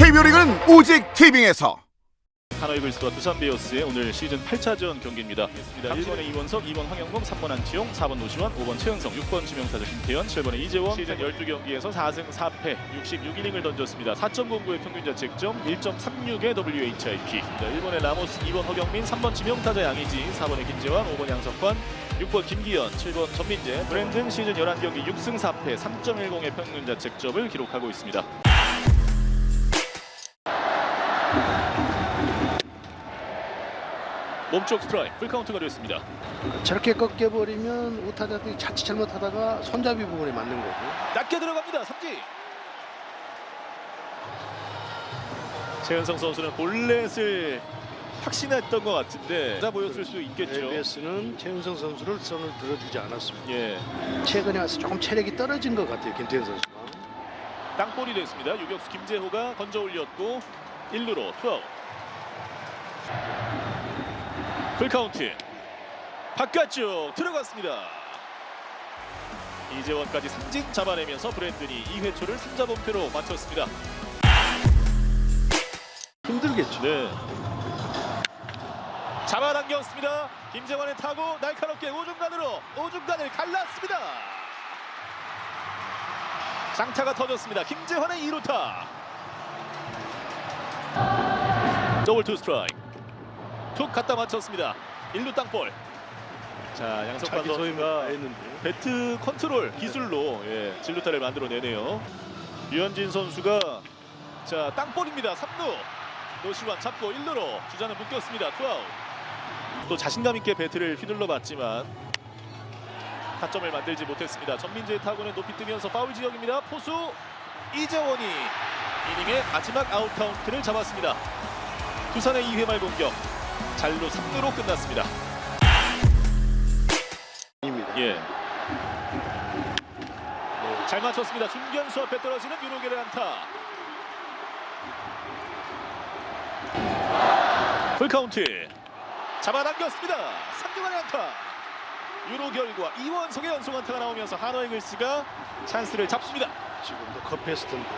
KBO 리그는 오직 티빙에서 하나이글스와 두산 베어스의 오늘 시즌 8차전 경기입니다. 1번에 이원석, 2번 황영범, 3번 안치용, 4번 노시환, 5번 최은성, 6번 지명타자 김태현, 7번에 이재원 시즌 12경기에서 4승 4패 66이닝을 던졌습니다. 4.09의 평균 자책점, 1.36의 WHIP. 1번에 라모스, 2번 허경민, 3번 지명타자 양의지, 4번에 김재환, 5번 양석환, 6번 김기현, 7번 전민재. 브랜든 시즌 11경기 6승 4패 3.10의 평균 자책점을 기록하고 있습니다. 몸쪽 스트라이크 풀카운트가 되었습니다. 저렇게 꺾여버리면 우타자들이 자칫 잘못하다가 손잡이 부분에 맞는 거고 낮게 들어갑니다. 삼진. 최은성 선수는 볼넷을 확신했던 것 같은데 맞아 보였을 수 있겠죠. LBS는 최은성 선수를 손을 들어주지 않았습니다. 예, 최근에 와서 조금 체력이 떨어진 것 같아요 김태현 선수가. 땅볼이 됐습니다. 유격수 김재호가 건져 올렸고 1루로 투아웃. 풀카운트. 바깥쪽 들어갔습니다. 이재원까지 삼진 잡아내면서 브랜든이 2회 초를 3자 범퇴로 마쳤습니다. 힘들겠죠. 네. 잡아당겼습니다. 김재환의 타구 날카롭게 오중간으로 오중간을 갈랐습니다. 장타가 터졌습니다. 김재환의 2루타. 더블 투 스트라이크. 툭 갖다 맞췄습니다. 1루 땅볼. 자 양석환 선수가 배트 컨트롤 기술로 예, 진루타를 만들어내네요. 유현진 선수가 자 땅볼입니다. 3루 노시환 잡고 1루로 주자는 묶였습니다. 투아웃. 또 자신감 있게 배트를 휘둘러 봤지만 타점을 만들지 못했습니다. 전민재의 타구는 높이 뜨면서 파울 지역입니다. 포수 이재원이 이닝의 마지막 아웃 카운트를 잡았습니다. 두산의 2회 말 공격 잘로 3루로 끝났습니다. 입니다. 예. 네. 잘 맞췄습니다. 중견수 앞에 떨어지는 유로겔의 안타. 풀카운트 잡아당겼습니다. 3주간의 안타. 유로 결과 이원석의 연속 안타가 나오면서 한화 이글스가 찬스를 잡습니다. 지금도 급했을 텐데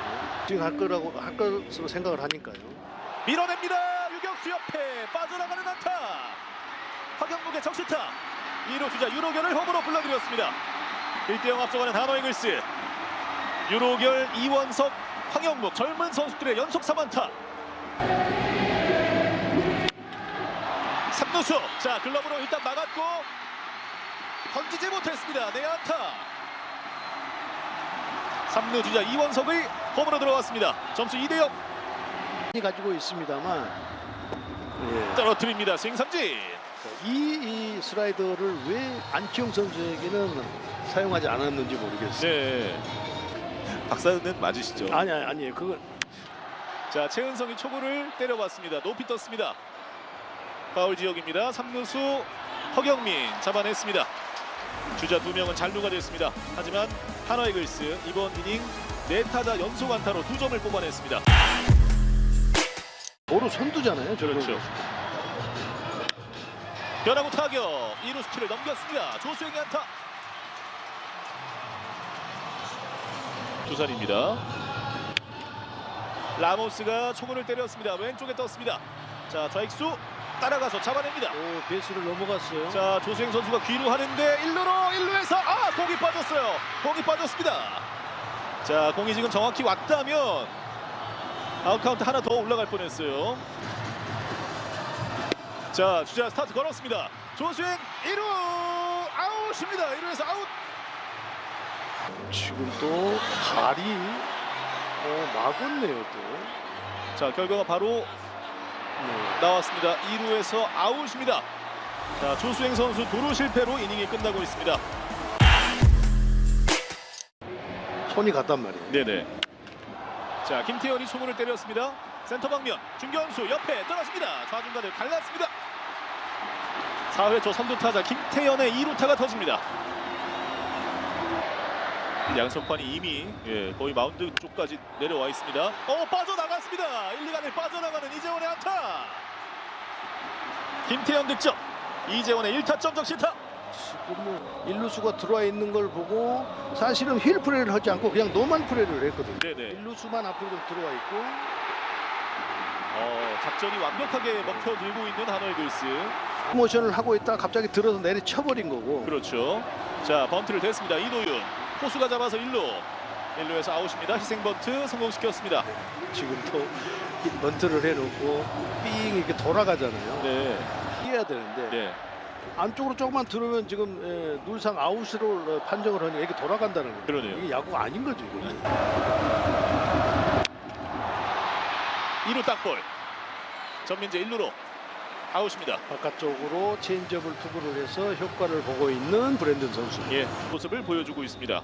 지금 할 거라고 할 것으로 생각을 하니까요. 밀어냅니다. 유격수 옆에 빠져나가는 안타. 황영국의 적시타. 2루 주자 유로결을 홈으로 불러들였습니다. 1대0 앞서가는 한화이글스. 유로결 이원석 황영묵 젊은 선수들의 연속 3안타. 3루수. 자 글러브로 일단 막았고 던지지 못했습니다. 내안타. 3루 주자 이원석의 홈으로 들어왔습니다. 점수 2대0. 가지고 있습니다만 예. 떨어뜨립니다. 승삼진. 이, 이 슬라이더를 왜 안치홍 선수에게는 사용하지 않았는지 모르겠어요. 네. 박사는 맞으시죠? 아니 아니 아니에요. 그건 자 최은성이 초구를 때려봤습니다. 높이 떴습니다. 파울 지역입니다. 3루수 허경민 잡아냈습니다. 주자 두 명은 잔루가 됐습니다. 하지만 한화이글스 이번 이닝 네 타자 연속 안타로 두 점을 뽑아냈습니다. 도로 선두잖아요. 그렇죠. 변화구 타격 2루 수치를 넘겼습니다. 조수영의 안타. 두산입니다. 라모스가 초구를 때렸습니다. 왼쪽에 떴습니다. 자 좌익수 따라가서 잡아냅니다. 오 베이스를 넘어갔어요. 자 조수영 선수가 귀로 하는데 1루로 1루에서 아 공이 빠졌어요. 공이 빠졌습니다. 자 공이 지금 정확히 왔다면 아웃카운트 하나 더 올라갈 뻔했어요. 자 주자 스타트 걸었습니다. 조수영 1루 아웃입니다. 1루에서 아웃. 지금 또 발이 어, 막았네요 또. 자 결과가 바로 네. 나왔습니다. 2루에서 아웃입니다. 자 조수행 선수 도루 실패로 이닝이 끝나고 있습니다. 손이 갔단 말이에요. 네네. 자 김태현이 초구를 때렸습니다. 센터 방면 중견수 옆에 떨어집니다. 좌중간을 갈랐습니다. 4회 초 선두 타자 김태현의 2루타가 터집니다. 양석환이 이미 예, 거의 마운드 쪽까지 내려와 있습니다. 어 빠져나갔습니다. 1, 2간을 빠져나가는 이재원의 안타. 김태현 득점. 이재원의 1타점 적시타. 지금 뭐 일루수가 들어와 있는 걸 보고 사실은 휠 플레이를 하지 않고 그냥 노만 플레이를 했거든요. 네네. 일루수만 앞으로 좀 들어와 있고 어, 작전이 완벽하게 먹혀들고 있는 한화이글스. 모션을 하고 있다 갑자기 들어서 내리쳐버린 거고 그렇죠. 자 번트를 댔습니다. 이도윤 포수가 잡아서 1루. 1루에서 아웃입니다. 희생 번트 성공시켰습니다. 지금도 이 번트를 해놓고 삥 이렇게 돌아가잖아요. 네. 해야 되는데 네. 안쪽으로 조금만 들어오면 지금 에, 눌상 아웃으로 어, 판정을 하니 이게 돌아간다는 거예요. 그러네요. 이게 야구가 아닌 거죠. 이거. 2루 땅볼. 전민재 1루로 아웃입니다. 바깥쪽으로 체인지업을 투구를 해서 효과를 보고 있는 브랜든 선수. 예, 모습을 보여주고 있습니다.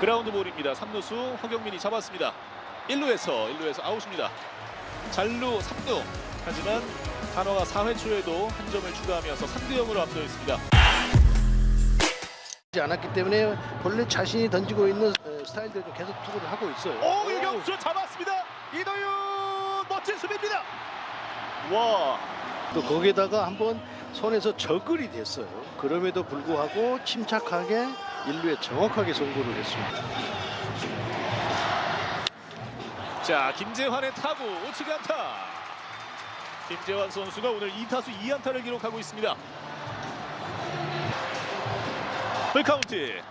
그라운드 볼입니다. 3루수 허경민이 잡았습니다. 1루에서 1루에서 아웃입니다. 잘루 3루. 하지만 한화가 4회 초에도 한 점을 추가하면서 3대 0으로 앞서 있습니다. 하지 않았기 때문에 본래 자신이 던지고 있는 에, 스타일대로 계속 투구를 하고 있어요. 오 유격수 잡았습니다. 이도윤 멋진 수비입니다. 와 또 거기에다가 한번 손에서 저글이 됐어요. 그럼에도 불구하고 침착하게 일루에 정확하게 송구를 했습니다. 자 김재환의 타구 우측 안타. 김재환 선수가 오늘 2타수 2안타를 기록하고 있습니다. 풀카운트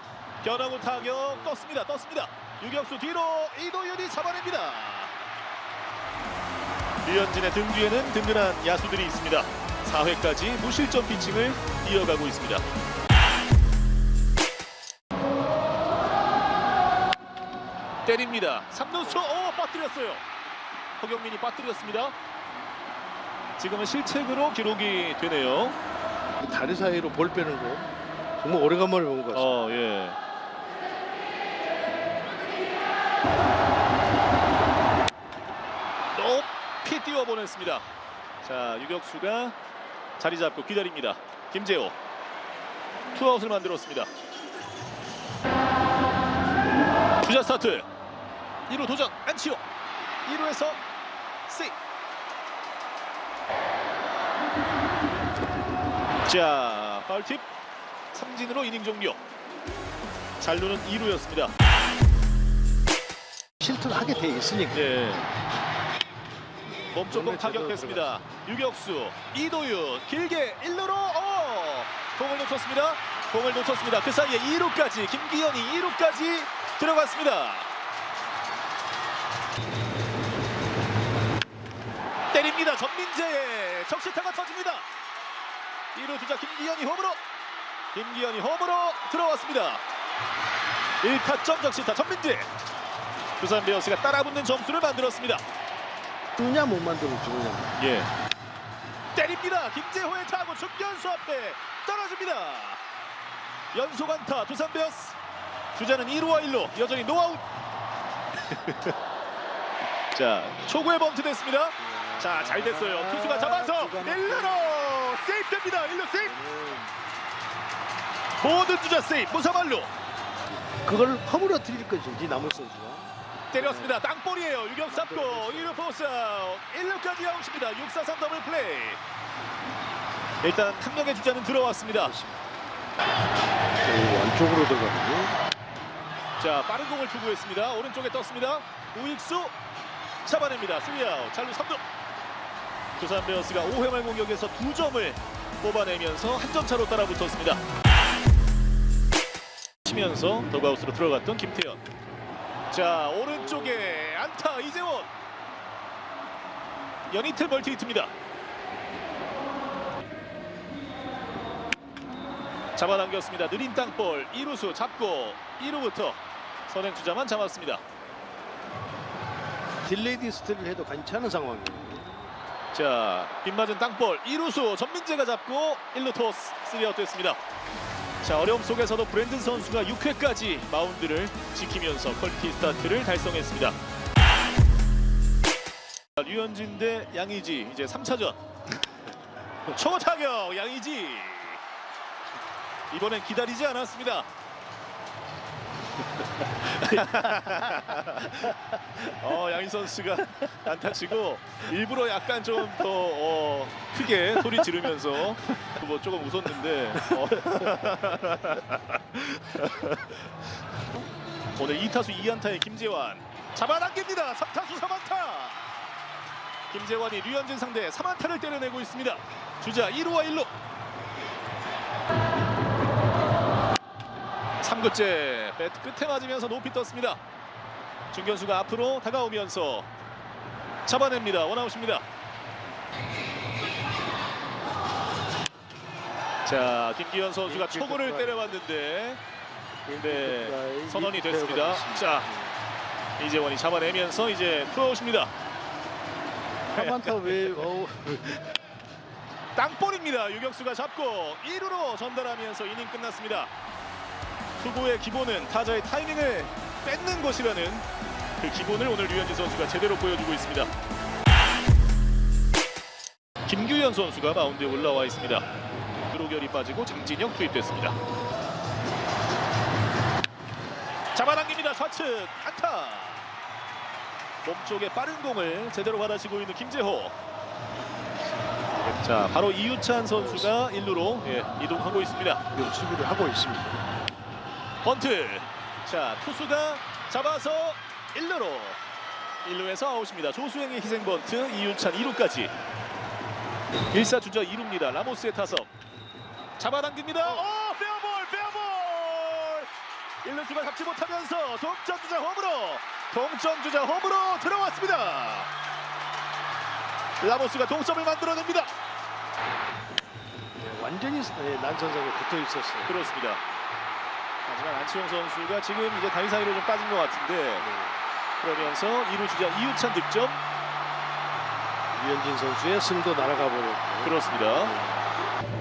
변화구 타격 떴습니다. 떴습니다. 유격수 뒤로 이도윤이 잡아냅니다. 류현진의 등 뒤에는 든든한 야수들이 있습니다. 4회까지 무실점 피칭을 이어가고 있습니다. 때립니다. 3루수 오 빠뜨렸어요. 허경민이 빠뜨렸습니다. 지금은 실책으로 기록이 되네요. 다리 사이로 볼 빼는 거 정말 오래간만에 본 것 같습니다. 어 예. 높이 띄워 보냈습니다. 자 유격수가 자리 잡고 기다립니다. 김재호 투아웃을 만들었습니다. 주자 스타트 1루 도전 안치호. 2루에서 세이 자 파울팁. 삼진으로 이닝 종료. 잘루는 2루였습니다. 실투를 하게 돼 있으니까. 예. 몸쪽으로 타격했습니다. 유격수 이도윤 길게 1루로 어! 공을 놓쳤습니다. 공을 놓쳤습니다. 그 사이에 2루까지 김기현이 2루까지 들어갔습니다 때립니다 전민재 적시타가 터집니다 2루 주자 김기현이 홈으로 김기현이 홈으로 들어왔습니다 1타점 적시타 전민재 두산 베어스가 따라붙는 점수를 만들었습니다 주냐 못 만들어 주냐. 예. 때립니다. 김재호의 타구 중견수 앞에 떨어집니다. 연속 안타 두산 베어스. 주자는 1루와 1루 여전히 노아웃. 자 초구에 범트 됐습니다. 자 잘 됐어요. 투수가 잡아서 1루로 세이프 됩니다. 1루 세이프. 모든 주자 세이프 무사말루 그걸 허물어 드릴 것인지 남은 선수가. 때렸습니다. 땅볼이에요. 유격 잡고 1루 포스 아웃 1루까지 아웃입니다. 6-4-3 더블 플레이. 일단 한 명의 주자는 들어왔습니다. 오, 안쪽으로 들어가네요. 자 빠른 공을 투구했습니다. 오른쪽에 떴습니다. 우익수 잡아냅니다. 3아웃 잘루 3루. 두산 베어스가 5회 말 공격에서 2점을 뽑아내면서 한 점 차로 따라붙었습니다. 치면서 더그아웃으로 들어갔던 김태현. 자 오른쪽에 안타 이재원. 연이틀 멀티 히트입니다. 잡아당겼습니다. 느린 땅볼 2루수 잡고 2루부터 선행 주자만 잡았습니다. 딜레이 디스트를 해도 괜찮은 상황이에요. 자, 빗맞은 땅볼 2루수 전민재가 잡고 1루 토스 3아웃 됐습니다. 자, 어려움 속에서도 브랜든 선수가 6회까지 마운드를 지키면서 퀄리티 스타트를 달성했습니다. 자, 류현진 대 양의지 이제 3차전. 초타격 양의지. 이번엔 기다리지 않았습니다. 어, 양희 선수가 안타치고 일부러 약간 좀 더 어, 크게 소리 지르면서 뭐 조금 웃었는데 어. 오늘 2타수 2안타의 김재환 잡아당깁니다. 3타수 3안타. 김재환이 류현진 상대 3안타를 때려내고 있습니다. 주자 1루와 1루. 3구째 배트 끝에 맞으면서 높이 떴습니다. 중견수가 앞으로 다가오면서 잡아냅니다. 원아웃입니다. 자 김기현 선수가 초구를 때려봤는데 네, 선언이 됐습니다. 자 이재원이 잡아내면서 이제 투아웃입니다. 한번더 왜? 어우, 땅볼입니다. 유격수가 잡고 1루로 전달하면서 이닝 끝났습니다. 투구의 기본은 타자의 타이밍을 뺏는 것이라는 그 기본을 오늘 류현진 선수가 제대로 보여주고 있습니다. 김규현 선수가 마운드에 올라와 있습니다. 드로결이 빠지고 장진영 투입됐습니다. 잡아당깁니다. 좌측 안타. 몸쪽에 빠른 공을 제대로 받아치고 있는 김재호. 자, 바로 이유찬 선수가 1루로 예, 이동하고 있습니다. 요 수비를 하고 있습니다. 번트. 자, 투수가 잡아서 1루로. 1루에서 아웃입니다. 조수행의 희생 번트, 이유찬 2루까지. 1사 주자 2루입니다. 라모스의 타석. 잡아당깁니다. 오, 페어볼, 페어볼. 1루수가 잡지 못하면서 동점 주자 홈으로. 동점 주자 홈으로 들어왔습니다. 라모스가 동점을 만들어냅니다. 네, 완전히 네, 난선상에 붙어 있었어요. 그렇습니다. 하지만 안치홍 선수가 지금 이제 다리 사이로 좀 빠진 것 같은데 그러면서 2루 주자 이유찬 득점 유현진 선수의 승도 날아가 버렸고. 그렇습니다.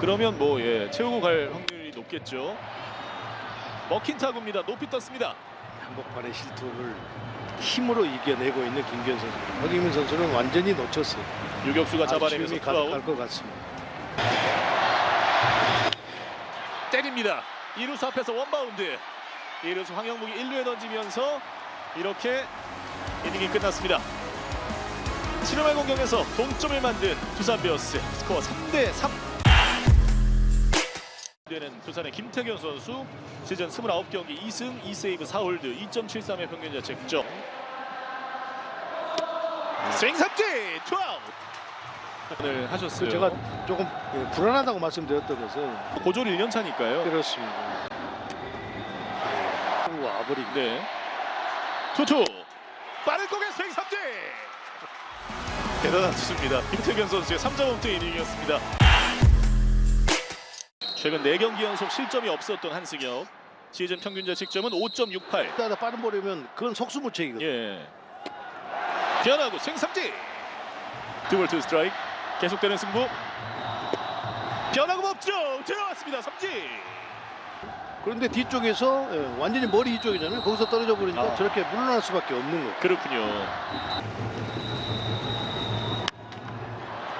그러면 뭐 예, 채우고 갈 확률이 높겠죠. 먹힌 타구입니다. 높이 떴습니다. 한복판의 실투를 힘으로 이겨내고 있는 김기현 선수. 박희민 선수는 완전히 놓쳤어요. 유격수가 잡아내면서 아쉬움이 가득할 것 같습니다. 때립니다. 2루수 앞에서 원바운드. 2루수 황영묵이 1루에 던지면서 이렇게 이닝이 끝났습니다. 7회 공격에서 동점을 만든 두산 베어스 스코어 3대 3. 되는 두산의 김태균 선수 시즌 29경기 2승 2세이브 4홀드 2.73의 평균 자책점. 스윙 삼진 투아웃. 오늘 하셨어요. 제가 조금 예, 불안하다고 말씀드렸던 것은 고졸 1년 차니까요. 그렇습니다. 네, 와버립니다. 네. 투투 빠른 공의 스윙 삼진. 대단한 투수입니다. 김태균 선수의 3점 홈트 이닝이었습니다. 최근 4경기 연속 실점이 없었던 한승엽. 시즌 평균 자책점은 5.68. 일단 빠른 볼이면 그건 속수무책이거든요. 예. 변하고 스윙 삼진. 두볼 투 스트라이크. 계속되는 승부. 변하고 멈죠. 들어왔습니다. 삼진. 그런데 뒤쪽에서 예, 완전히 머리 이쪽이잖아요. 거기서 떨어져 버리니까 아. 저렇게 물러날 수밖에 없는 거예요. 그렇군요.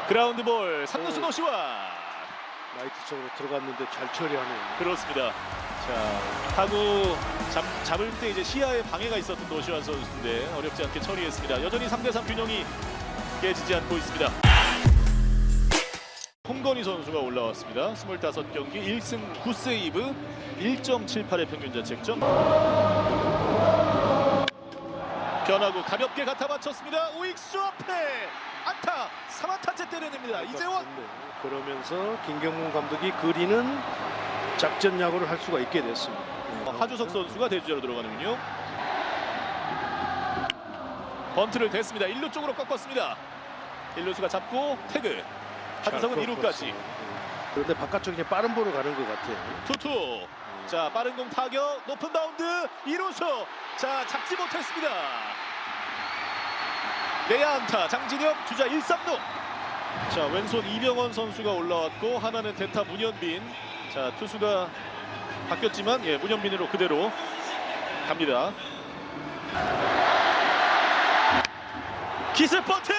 그라운드 볼 3루수 어. 노시와 라이트 쪽으로 들어갔는데 잘 처리하네요. 그렇습니다. 자 타구 잡, 잡을 때 이제 시야에 방해가 있었던 노시환 선수인데 어렵지 않게 처리했습니다. 여전히 3대3 균형이 깨지지 않고 있습니다. 홍건희 선수가 올라왔습니다. 25경기 1승 9세이브 1.78의 평균 자책점. 변하고 가볍게 갖다 맞췄습니다. 우익수 앞에 안타 3안타째 때려냅니다. 이재원 네. 그러면서 김경문 감독이 그리는 작전 야구를 할 수가 있게 됐습니다. 네. 하주석 선수가 대주자로 들어가는군요. 번트를 댔습니다. 1루 쪽으로 꺾었습니다. 1루수가 잡고 태그. 잘 2루까지. 꺾었어요. 네. 그런데 바깥쪽에 이제 빠른 볼을 가는 것 같아요. 투투. 자 빠른 공 타격 높은 바운드 2루수. 자 잡지 못했습니다. 내야 안타 장진영 주자 1, 3루. 자 왼손 이병헌 선수가 올라왔고 하나는 대타 문현빈. 자 투수가 바뀌었지만 예 문현빈으로 그대로 갑니다. 기슬 번트!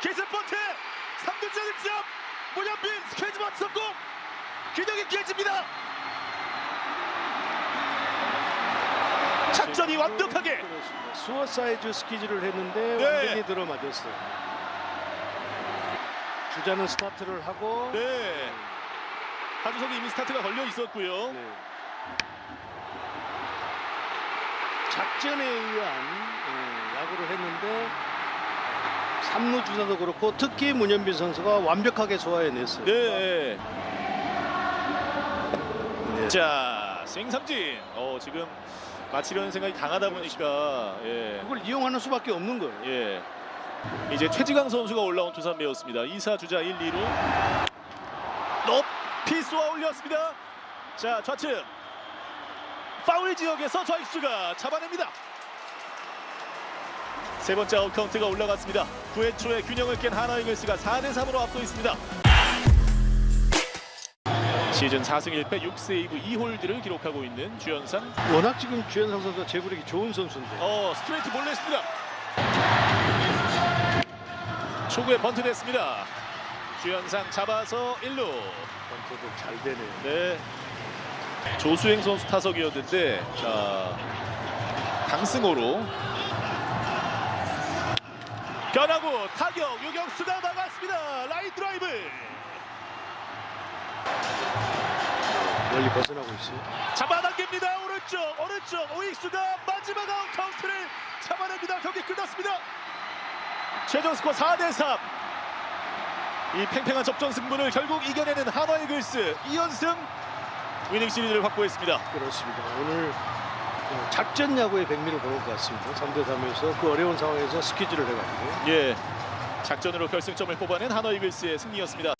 기슬 번트! 3점 득점! 문현빈 스케이트만 성공! 깨집니다! 작전이 완벽하게! 수어사이즈 스키즈를 했는데 네. 완전히 들어맞았어요. 주자는 스타트를 하고 네. 하주석이 이미 스타트가 걸려 있었고요. 네. 작전에 의한 예, 야구를 했는데 3루 주자도 그렇고 특히 문현빈 선수가 완벽하게 소화해냈어요. 네. 네. 자, 생삼진. 어, 지금 마치려는 생각이 강하다 보니까 예. 그걸 이용하는 수밖에 없는 거예요. 예. 이제 최지강 선수가 올라온 두산 베어스입니다. 2사 주자 1, 2루. 높이 쏘아 올렸습니다. 자, 좌측. 파울 지역에서 좌익수가 잡아냅니다. 세 번째 아웃 카운트가 올라갔습니다. 9회 초에 균형을 깬 하나 이글스가 4대 3으로 앞서 있습니다. 시즌 4승 1패 6세이브 2홀드를 기록하고 있는 주연상 워낙 지금 주현상 선수가 제구력이 좋은 선수인데 어 스트레이트 몰랬습니다. 초구에 번트 됐습니다. 주현상 잡아서 1루. 번트도 잘 되네요. 네. 조수행 선수 타석이었는데 자 강승호로 변하고 타격 유격수가 막았습니다. 라인 드라이브. 멀리 벗어나고 있어요. 잡아당깁니다. 오른쪽 오른쪽 오익수가 마지막 아웃 카운트를 잡아냅니다. 경기 끝났습니다. 최종 스코어 4대 3. 이 팽팽한 접전 승부를 결국 이겨내는 한화 이글스 2연승 위닝 시리즈를 확보했습니다. 그렇습니다. 오늘 어, 작전 야구의 백미를 보는 것 같습니다. 3대 3에서 그 어려운 상황에서 스퀴즈를 해가지고 예. 작전으로 결승점을 뽑아낸 한화 이글스의 승리였습니다.